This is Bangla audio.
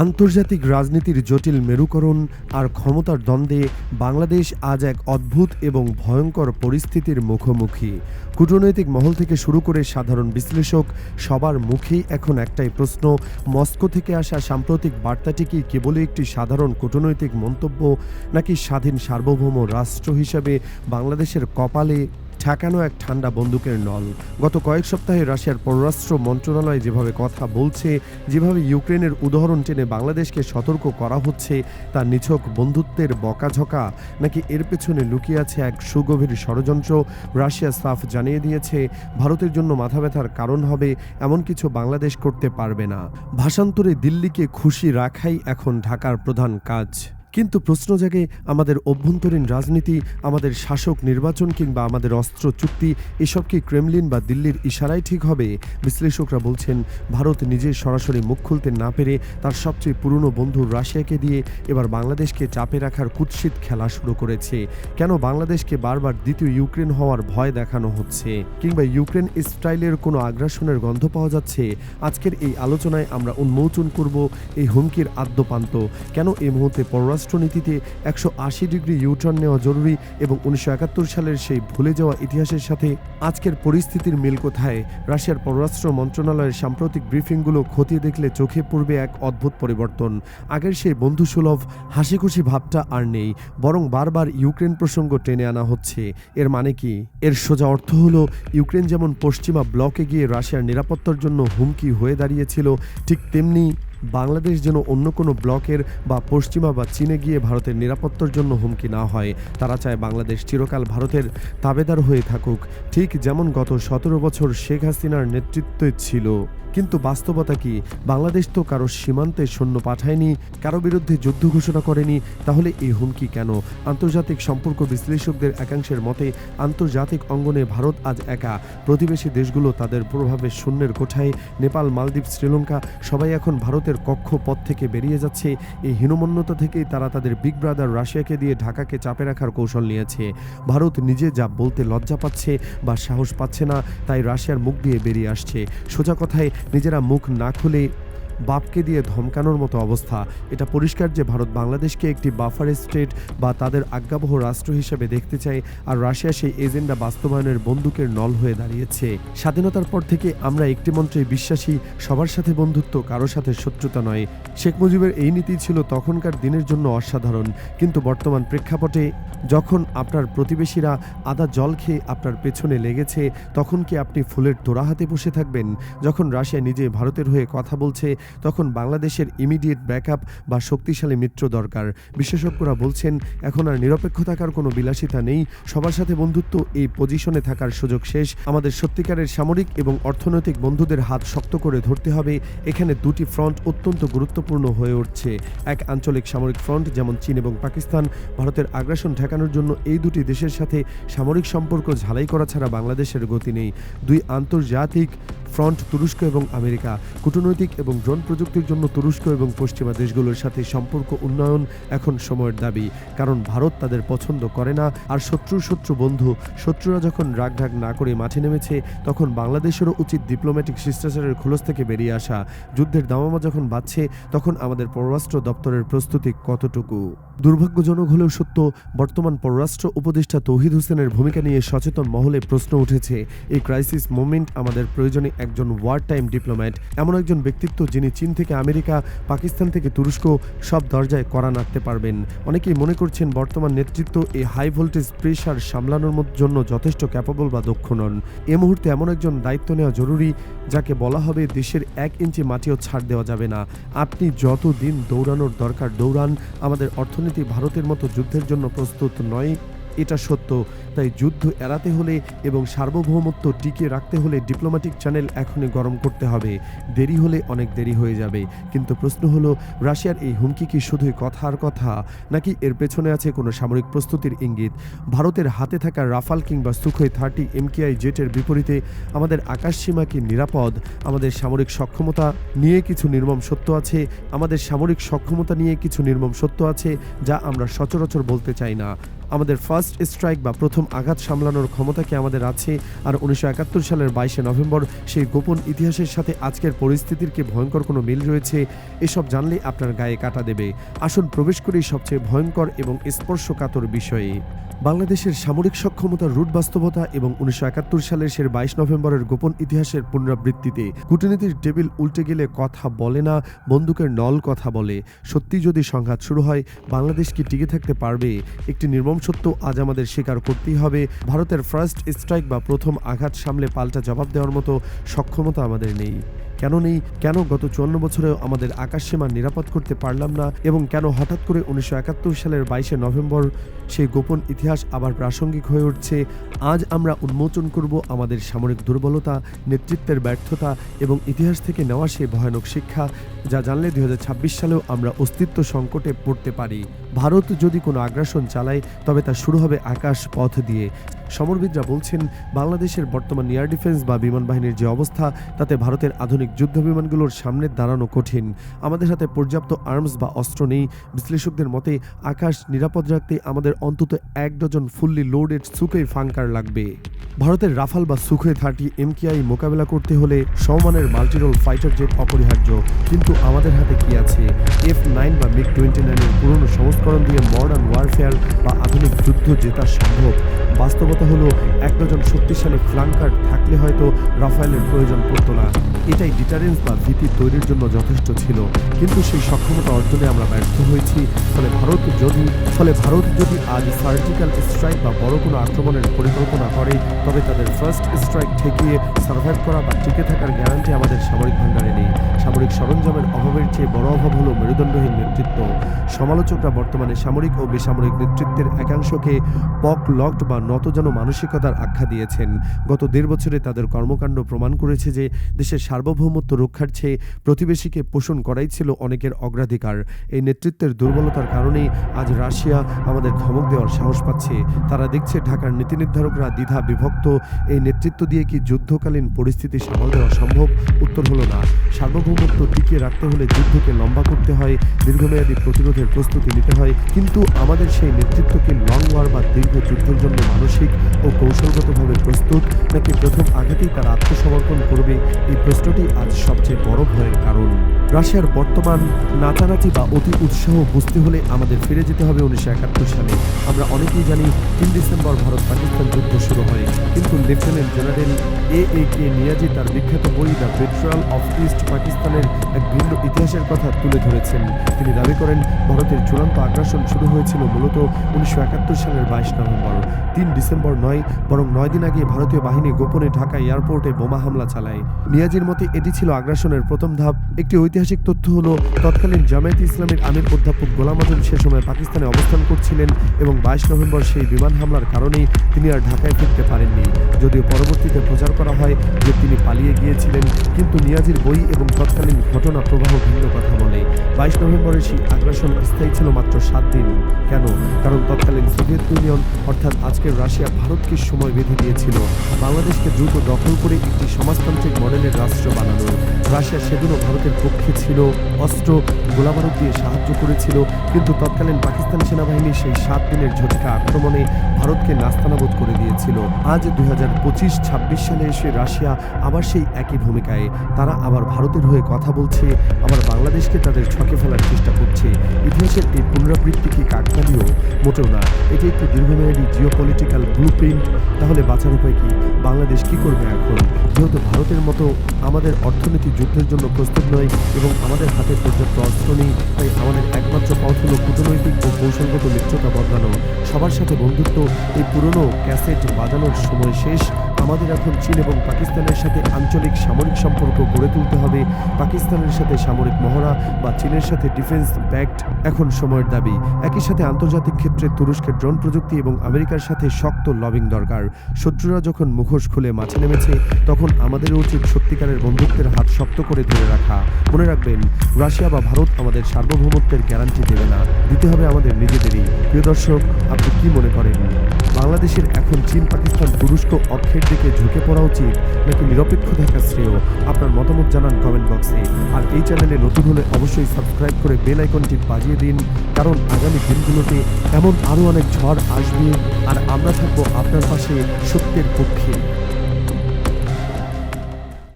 আন্তর্জাতিক রাজনীতির জটিল মেরুকরণ আর ক্ষমতার দ্বন্দ্বে বাংলাদেশ আজ এক অদ্ভুত এবং ভয়ঙ্কর পরিস্থিতির মুখোমুখি। কূটনৈতিক মহল থেকে শুরু করে সাধারণ বিশ্লেষক সবার মুখেই এখন একটাই প্রশ্ন, মস্কো থেকে আসা সাম্প্রতিক বার্তাটি কি কেবলই একটি সাধারণ কূটনৈতিক মন্তব্য নাকি স্বাধীন সার্বভৌম রাষ্ট্র হিসেবে বাংলাদেশের কপালে ঠেকানো এক ঠান্ডা বন্দুকের নল। গত কয়েক সপ্তাহে রাশিয়ার পররাষ্ট্র মন্ত্রণালয় যেভাবে কথা বলছে, যেভাবে ইউক্রেনের উদাহরণ টেনে বাংলাদেশকে সতর্ক করা হচ্ছে তার নিছক বন্ধুত্বের বকাঝকা। নাকি এর পেছনে লুকিয়ে আছে এক সুগভীর ষড়যন্ত্র? রাশিয়া সাফ জানিয়ে দিয়েছে, ভারতের জন্য মাথা ব্যথার কারণ হবে এমন কিছু বাংলাদেশ করতে পারবে না। ভাষান্তরে দিল্লিকে খুশি রাখাই এখন ঢাকার প্রধান কাজ। কিন্তু প্রশ্ন জাগে, আমাদের অভ্যন্তরীণ রাজনীতি, আমাদের শাসক নির্বাচন কিংবা আমাদের অস্ত্র চুক্তি, এসব কি ক্রেমলিন বা দিল্লির ইশারায় ঠিক হবে? বিশ্লেষকরা বলছেন, ভারত নিজে সরাসরি মুখ খুলতে না পেরে তার সবচেয়ে পুরনো বন্ধু রাশিয়াকে দিয়ে এবার বাংলাদেশকে চাপে রাখার কুৎসিত খেলা শুরু করেছে। কেন বাংলাদেশকে বারবার দ্বিতীয় ইউক্রেন হওয়ার ভয় দেখানো হচ্ছে? কিংবা ইউক্রেন স্টাইলের কোনো আগ্রাসনের গন্ধ পাওয়া যাচ্ছে? আজকের এই আলোচনায় আমরা উন্মোচন করব এই হুমকির আদ্যপান্ত। কেন এই মুহূর্তে পররাষ্ট্র রাষ্ট্রনীতিতে একশো আশি ডিগ্রি ইউটার্ন নেওয়া জরুরি এবং উনিশশো একাত্তর সালের সেই ভুলে যাওয়া ইতিহাসের সাথে আজকের পরিস্থিতির মিল কোথায়, রাশিয়ার পররাষ্ট্র মন্ত্রণালয়ের সাম্প্রতিক ব্রিফিংগুলো খতিয়ে দেখলে চোখে পড়বে এক অদ্ভুত পরিবর্তন। আগের সেই বন্ধুসুলভ হাসি খুশি ভাবটা আর নেই, বরং বারবার ইউক্রেন প্রসঙ্গ টেনে আনা হচ্ছে। এর মানে কি? এর সোজা অর্থ হলো, ইউক্রেন যেমন পশ্চিমা ব্লকে গিয়ে রাশিয়ার নিরাপত্তার জন্য হুমকি হয়ে দাঁড়িয়েছিল, ঠিক তেমনি বাংলাদেশ যেন অন্য কোনো ব্লকের বা পশ্চিমা বা চীনে গিয়ে ভারতের নিরাপত্তার জন্য হুমকি না হয়। তারা চায় বাংলাদেশ চিরকাল ভারতের তাবেদার হয়ে থাকুক। ঠিক যেমন গত সতেরো বছর শেখ হাসিনার নেতৃত্বে ছিল। কিন্তু বাস্তবতা কি? বাংলাদেশ তো কারও সীমান্তে সৈন্য পাঠায়নি, কারও বিরুদ্ধে যুদ্ধ ঘোষণা করেনি, তাহলে এই হুমকি কেন? আন্তর্জাতিক সম্পর্ক বিশ্লেষকদের একাংশের মতে, আন্তর্জাতিক অঙ্গনে ভারত আজ একা। প্রতিবেশী দেশগুলো তাদের প্রভাবে শূন্যের কোঠায়, নেপাল, মালদ্বীপ, শ্রীলঙ্কা, সবাই এখন ভারতের কক্ষ পথ থেকে বেরিয়ে যাচ্ছে। এই হীনমন্যতা থেকেই তারা তাদের বিগ ব্রাদার রাশিয়াকে দিয়ে ঢাকাকে চাপে রাখার কৌশল নিয়েছে। ভারত নিজে যা বলতে লজ্জা পাচ্ছে বা সাহস পাচ্ছে না, তাই রাশিয়ার মুখ দিয়ে বেরিয়ে আসছে। সোজা কথায় নিজেরা মুখ না খুলে বাপকে দিয়ে ধমকানোর মতো অবস্থা। এটা পরিষ্কার যে ভারত বাংলাদেশকে একটি বাফার স্টেট বা তাদের আজ্ঞাবহ রাষ্ট্র হিসেবে দেখতে চায়, আর রাশিয়া সেই এজেন্ডা বাস্তবায়নের বন্দুকের নল হয়ে দাঁড়িয়েছে। স্বাধীনতার পর থেকে আমরা একটি মন্ত্রে বিশ্বাসী, সবার সাথে বন্ধুত্ব, কারও সাথে শত্রুতা নয়। শেখ মুজিবের এই নীতি ছিল তখনকার দিনের জন্য অসাধারণ। কিন্তু বর্তমান প্রেক্ষাপটে যখন আপনার প্রতিবেশীরা আদা জল খেয়ে আপনার পেছনে লেগেছে, তখন কি আপনি ফুলের তোড়া হাতে বসে থাকবেন? যখন রাশিয়া নিজে ভারতের হয়ে কথা বলছে তখন বাংলাদেশের ইমিডিয়েট ব্যাকআপ বা শক্তিশালী মিত্র দরকার। বিশেষজ্ঞরা বলছেন, এখন আর নিরপেক্ষ থাকার কোনো বিলাসিতা নেই। সবার সাথে বন্ধুত্ব এই পজিশনে থাকার সুযোগ শেষ। আমাদের সত্যিকারের সামরিক এবং অর্থনৈতিক বন্ধুদের হাত শক্ত করে ধরতে হবে। এখানে দুটি ফ্রন্ট অত্যন্ত গুরুত্বপূর্ণ হয়ে উঠছে। এক আঞ্চলিক সামরিক ফ্রন্ট যেমন চীন এবং পাকিস্তান, ভারতের আগ্রাসন ঠেকানোর জন্য এই দুটি দেশের সাথে সামরিক সম্পর্ক ঝালাই করা ছাড়া বাংলাদেশের গতি নেই। দুই আন্তর্জাতিক ফ্রন্ট তুরস্ক এবং আমেরিকা। কূটনৈতিক এবং ড্রোন প্রযুক্তির জন্য তুরস্ক এবং পশ্চিমা দেশগুলোর সাথে সম্পর্ক উন্নয়ন এখন সময়ের দাবি। কারণ ভারত তাদের পছন্দ করে না, আর শত্রু শত্রু বন্ধু। শত্রুরা যখন রাগঢাক না করে মাঠে নেমেছে, তখন বাংলাদেশেরও উচিত ডিপ্লোম্যাটিক শিষ্টাচারের খোলস থেকে বেরিয়ে আসা। যুদ্ধের দামামা যখন বাড়ছে, তখন আমাদের পররাষ্ট্র দপ্তরের প্রস্তুতি কতটুকু? দুর্ভাগ্যজনক হলেও সত্য, বর্তমান পররাষ্ট্র উপদেষ্টা তৌহিদ হোসেনের ভূমিকা নিয়ে সচেতন মহলে প্রশ্ন উঠেছে। এই ক্রাইসিস মোমেন্ট আমাদের প্রয়োজনে একজন ওয়ার টাইম ডিপ্লোম্যাট, এমন একজন ব্যক্তিত্ব যিনি চীন থেকে আমেরিকা, পাকিস্তান থেকে তুরস্ক সব দরজায় করা নাড়তে পারবেন। অনেকেই মনে করছেন বর্তমান নেতৃত্ব এই হাই ভোল্টেজ প্রেশার সামলানোর জন্য যথেষ্ট ক্যাপাবল বা দক্ষ নন। এ মুহূর্তে এমন একজন দায়িত্ব নেওয়া জরুরি, যাকে বলা হবে দেশের এক ইঞ্চি মাটিও ছাড় দেওয়া যাবে না। আপনি যত দিন দৌড়ানোর দরকার দৌড়ান, আমাদের অর্থনীতি ভারতের মতো যুদ্ধের জন্য প্রস্তুত নয়। এটা সত্য। তাই যুদ্ধ এড়াতে হলে এবং সার্বভৌমত্ব টিকিয়ে রাখতে হলে ডিপ্লোম্যাটিক চ্যানেল এখনই গরম করতে হবে। দেরি হলে অনেক দেরি হয়ে যাবে। কিন্তু প্রশ্ন হলো, রাশিয়ার এই হুমকি কি শুধুই কথার কথা, নাকি এর পেছনে আছে কোনো সামরিক প্রস্তুতির ইঙ্গিত? ভারতের হাতে থাকা রাফাল কিংবা সুখই থার্টি এমকেআই জেটের বিপরীতে আমাদের আকাশসীমা কি নিরাপদ? আমাদের সামরিক সক্ষমতা নিয়ে কিছু নির্মম সত্য আছে? আমাদের সামরিক সক্ষমতা নিয়ে কিছু নির্মম সত্য আছে, যা আমরা সচরাচর বলতে চাই না। আমাদের ফার্স্ট স্ট্রাইক বা প্রথম আঘাত সামলানোর ক্ষমতা কি আমাদের আছে? আর উনিশশো একাত্তর সালের বাইশে নভেম্বর সেই গোপন ইতিহাসের সাথে আজকের পরিস্থিতির কি ভয়ঙ্কর কোনো মিল রয়েছে? এসব জানলে আপনার গায়ে কাটা দেবে। আসুন প্রবেশ করি সবচেয়ে ভয়ঙ্কর এবং স্পর্শকাতর বিষয়ে। বাংলাদেশের সামরিক সক্ষমতার রুট বাস্তবতা এবং উনিশশো একাত্তর সালের সের বাইশ নভেম্বরের গোপন ইতিহাসের পুনরাবৃত্তিতে কূটনীতির টেবিল উল্টে গেলে কথা বলে না, বন্দুকের নল কথা বলে। সত্যি যদি সংঘাত শুরু হয়, বাংলাদেশ কি টিকে থাকতে পারবে? একটি নির্মম সত্য আজ আমাদের স্বীকার করতেই হবে। ভারতের ফার্স্ট স্ট্রাইক বা প্রথম আঘাত সামলে পাল্টা জবাব দেওয়ার মতো সক্ষমতা আমাদের নেই। কেন নেই? কেন গত চুয়ান্ন বছরেও আমাদের আকাশসীমা নিরাপদ করতে পারলাম না? এবং কেন হঠাৎ করে উনিশশো একাত্তর সালের বাইশে নভেম্বর সেই গোপন ইতিহাস আবার প্রাসঙ্গিক হয়ে উঠছে? আজ আমরা উন্মোচন করব আমাদের সামরিক দুর্বলতা, নেতৃত্বের ব্যর্থতা এবং ইতিহাস থেকে নেওয়া সেই ভয়ানক শিক্ষা, যা জানলে দুই হাজার ছাব্বিশ সালেও আমরা অস্তিত্ব সংকটে পড়তে পারি। ভারত যদি কোনো আগ্রাসন চালায়, তবে তা শুরু হবে আকাশ পথ দিয়ে। সমরবিদরা বলছেন, বাংলাদেশের বর্তমান এয়ার ডিফেন্স বা বিমান বাহিনীর যে অবস্থা, তাতে ভারতের আধুনিক যুদ্ধ বিমানগুলোর সামনে দাঁড়ানো কঠিন। আমাদের হাতে পর্যাপ্ত আর্মস বা অস্ত্র নেই। বিশ্লেষকদের মতে, আকাশ নিরাপদ রাখতে আমাদের অন্তত এক ডজন ফুললি লোডেড সুখই ফাঙ্কার লাগবে। ভারতের রাফাল বা সুখে থার্টি এমকেআই মোকাবেলা করতে হলে সমমানের মাল্টিরোল ফাইটার জেট অপরিহার্য। কিন্তু আমাদের হাতে কি আছে? এফ নাইন বা মিগ টোয়েন্টি নাইনের পুরনো সংস্করণ দিয়ে মডার্ন ওয়ারফেয়ার বা আধুনিক যুদ্ধ জেতা সম্ভব। বাস্তবতা হলো এক ডজন শক্তিশালী ফ্লাঙ্কার থাকলে হয়তো রাফায়েলের প্রয়োজন পড়তো না। এটাই ডিটারেন্স বা ভীতি তৈরির জন্য যথেষ্ট ছিল। কিন্তু সেই সক্ষমতা অর্জনে আমরা ব্যর্থ হয়েছি। ফলে ভারত যদি, ফলে ভারত যদি আজ সার্জিক্যাল স্ট্রাইক বা বড় কোনো আক্রমণের পরিকল্পনা করে, তবে তাদের ফার্স্ট স্ট্রাইক ঠেকিয়ে সার্ভাইভ করা বা টিকে থাকার গ্যারান্টি আমাদের সামরিক ভাণ্ডারে নেই। সামরিক সরঞ্জামের অভাবের চেয়ে বড় অভাব হলো মেরুদণ্ডহীন নেতৃত্ব। সমালোচকরা বর্তমানে সামরিক ও বেসামরিক নেতৃত্বের একাংশকে পক লকড বা নতজন মানসিকতার আখ্যা দিয়েছেন। গত দেড় বছরে তাদের কর্মকাণ্ড প্রমাণ করেছে যে দেশের সার্বভৌমত্ব রক্ষার চেয়ে প্রতিবেশীকে পোষণ করাই ছিল অনেকের অগ্রাধিকার। এই নেতৃত্বের দুর্বলতার কারণেই আজ রাশিয়া আমাদের ধমক দেওয়ার সাহস পাচ্ছে। তারা দেখছে ঢাকার নীতি নির্ধারকরা দ্বিধা বিভক্ত। এই নেতৃত্ব দিয়ে কি যুদ্ধকালীন পরিস্থিতি সামাল দেওয়া সম্ভব? উত্তর হলো না। সার্বভৌমত্ব টিকিয়ে রাখতে হলে যুদ্ধকে লম্বা করতে হয়। দীর্ঘমেয়াদী প্রতিরোধের প্রস্তুতি নিতে হয়। কিন্তু আমাদের সেই নেতৃত্বকে লং ওয়ার বা দীর্ঘ যুদ্ধের জন্য মানসিক ও কৌশলগতভাবে প্রস্তুত, নাকি প্রথম আগেতেই তার আত্মসমর্পণ করবে, এই প্রশ্নটি আজ সবচেয়ে বড় ভয়ের কারণ। রাশিয়ার বর্তমান নাচানাচি বা অতি উৎসাহ বুঝতে হলে আমাদের ফিরে যেতে হবে উনিশশো একাত্তর সালে। আমরা অনেকেই জানি, তিন ডিসেম্বর ভারত পাকিস্তান যুদ্ধ শুরু হয়, কিন্তু lieutenant general A A K Niazi তার বিখ্যাত বই দ্য বেট্রাল অফ ইস্ট পাকিস্তানের এক ভিন্ন ইতিহাসের কথা তুলে ধরেছেন। তিনি দাবি করেন, ভারতের চূড়ান্ত আগ্রাসন শুরু হয়েছিল মূলত উনিশশো একাত্তর সালের বাইশ নভেম্বর, তিন ডিসেম্বর নয়, বরং নয় দিন আগে ভারতীয় বাহিনী গোপনে ঢাকা এয়ারপোর্টে বোমা হামলা চালায়। নিয়াজির মতে, এটি ছিল আগ্রাসনের প্রথম ধাপ। একটি ঐতিহাসিক তথ্য হলো, তৎকালীন জামায়াত ইসলামের আমির অধ্যাপক গোলাম আজম সে সময় পাকিস্তানে অবস্থান করছিলেন এবং বাইশ নভেম্বর সেই বিমান হামলার কারণেই তিনি আর ঢাকায় ফিরতে পারেননি। যদিও পরবর্তীতে প্রচার করা হয় যে তিনি পালিয়ে গিয়েছিলেন, কিন্তু নিয়াজির বই এবং তৎকালীন ঘটনা প্রবাহ ভিন্ন কথা বলে। বাইশ নভেম্বরের সেই আগ্রাসন স্থায়ী ছিল মাত্র সাত দিন। কেন? কারণ তৎকালীন সোভিয়েত ইউনিয়ন, অর্থাৎ আজকের রাশিয়া ভারতকে সময় বেঁধে দিয়েছিল। বাংলাদেশকে দ্রুত দখল করে একটি সমাজতান্ত্রিক মডেলের রাষ্ট্র বানানো। রাশিয়া সেদিনও ভারতের পক্ষে ছিল। অস্ত্র, গোলাবারুদ দিয়ে সাহায্য করেছিল। কিন্তু তৎকালীন পাকিস্তান সেনাবাহিনী সেই সাত দিনের ঝটিকা আক্রমণে ভারতকে নাস্তানাবোধ করে দিয়েছিল। আজ দুই হাজার পঁচিশ, ছাব্বিশ সালে এসে রাশিয়া আবার সেই একই ভূমিকায়। তারা আবার ভারতের হয়ে কথা বলছে, আবার বাংলাদেশকে তাদের ছকে ফেলার চেষ্টা করছে। ইতিহাসের এই পুনরাবৃত্তি কি কাকতালীয়? মোটেও না। এটি একটি দীর্ঘমেয়াদী জিও পলিটিক্যাল ব্লু প্রিন্ট তাহলে বাঁচার উপায় কি? বাংলাদেশ কি করবে এখন? যেহেতু ভারতের মতো আমাদের অর্থনীতি যুদ্ধের জন্য প্রস্তুত নয় এবং আমাদের হাতে পর্যাপ্ত অস্ত্র নেই, তাই আমাদের একমাত্র পথ হলো কূটনৈতিক ও কৌশলগত মিত্রতা বদলানো। সবার সাথে বন্ধুত্ব, এই পুরনো ক্যাসেট বাজানোর সময় শেষ আমাদের এখন চীন এবং পাকিস্তানের সাথে আঞ্চলিক সামরিক সম্পর্ক গড়ে তুলতে হবে। পাকিস্তানের সাথে সামরিক মহড়া বা চীনের সাথে ডিফেন্স ব্যাক্ট এখন সময়ের দাবি। একই সাথে আন্তর্জাতিক ক্ষেত্রে তুরস্কের ড্রোন প্রযুক্তি এবং আমেরিকার সাথে শক্ত লবিং দরকার। শত্রুরা যখন মুখোশ খুলে মাঠে নেমেছে, তখন আমাদের উচিত সত্যিকারের বন্ধুত্বের হাত শক্ত করে ধরে রাখা। মনে রাখবেন, রাশিয়া বা ভারত আমাদের সার্বভৌমত্বের গ্যারান্টি দেবে না। দিতে হবে আমাদের নিজেদেরই। প্রিয় দর্শক, আপনি কি মনে করেন? বাংলাদেশের এখন চীন পাকিস্তান তুরস্ক অক্ষের দিকে ঝুঁকে পড়া উচিত নাকি নিরপেক্ষ থাকা শ্রেয়? আপনার মতামত জানান কমেন্ট বক্সে আর এই চ্যানেলে নতুন হলে অবশ্যই সাবস্ক্রাইব করে বেল আইকনটি বাজিয়ে দিন, কারণ আগামী দিনগুলোতে এমন আরও অনেক ঝড় আসবে। আর আমরা থাকব আপনার পাশে সত্যের পক্ষে।